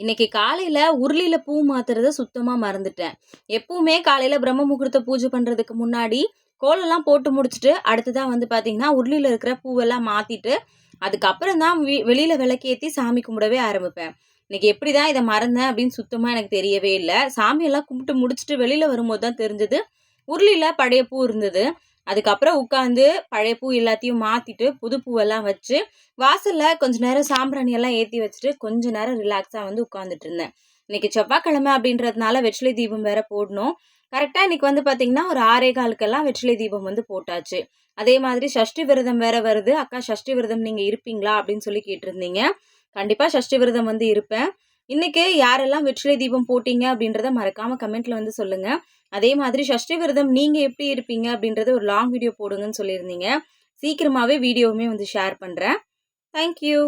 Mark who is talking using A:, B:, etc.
A: இன்னைக்கு காலையில் உருளியில் பூ மாத்துறத சுத்தமாக மறந்துட்டேன். எப்பவுமே காலையில் பிரம்ம முகூர்த்த பூஜை பண்ணுறதுக்கு முன்னாடி கோலெல்லாம் போட்டு முடிச்சுட்டு அடுத்ததாக வந்து பார்த்திங்கன்னா உருளியில் இருக்கிற பூவெல்லாம் மாற்றிட்டு அதுக்கப்புறம் தான் வெளியில் விளக்கேற்றி சாமி கும்பிடவே ஆரம்பிப்பேன். இன்னைக்கு எப்படி தான் இதை மறந்தேன் அப்படின்னு சுத்தமாக எனக்கு தெரியவே இல்லை. சாமியெல்லாம் கும்பிட்டு முடிச்சுட்டு வெளியில் வரும்போது தான் தெரிஞ்சது. உருளியில் பழைய பூ இருந்தது. அதுக்கப்புறம் உட்காந்து பழைய பூ எல்லாத்தையும் மாற்றிட்டு புது பூவெல்லாம் வச்சு வாசலில் கொஞ்ச நேரம் சாம்பிராணி எல்லாம் ஏற்றி வச்சுட்டு கொஞ்ச நேரம் ரிலாக்ஸாக வந்து உட்காந்துட்டு இருந்தேன். இன்னைக்கு செவ்வாய்க்கிழமை அப்படின்றதுனால வெற்றிலை தீபம் வேற போடணும். கரெக்டாக இன்னைக்கு வந்து பார்த்தீங்கன்னா ஒரு ஆறே காலுக்கெல்லாம் வெற்றிலை தீபம் வந்து போட்டாச்சு. அதே மாதிரி சஷ்டி விரதம் வேற வருது. அக்கா சஷ்டி விரதம் நீங்கள் இருப்பீங்களா அப்படின்னு சொல்லி கேட்டிருந்தீங்க. கண்டிப்பாக சஷ்டி விரதம் வந்து இருப்பேன். இன்றைக்கி யாரெல்லாம் வெற்றிலை தீபம் போட்டீங்க அப்படின்றத மறக்காமல் கமெண்ட்டில் வந்து சொல்லுங்கள் அதே மாதிரி சஷ்டி விரதம் நீங்கள் எப்படி இருப்பீங்க அப்படின்றத ஒரு லாங் வீடியோ போடுங்கன்னு சொல்லியிருந்தீங்க. சீக்கிரமாகவே வீடியோவுமே வந்து ஷேர் பண்ணுறேன் தேங்க்யூ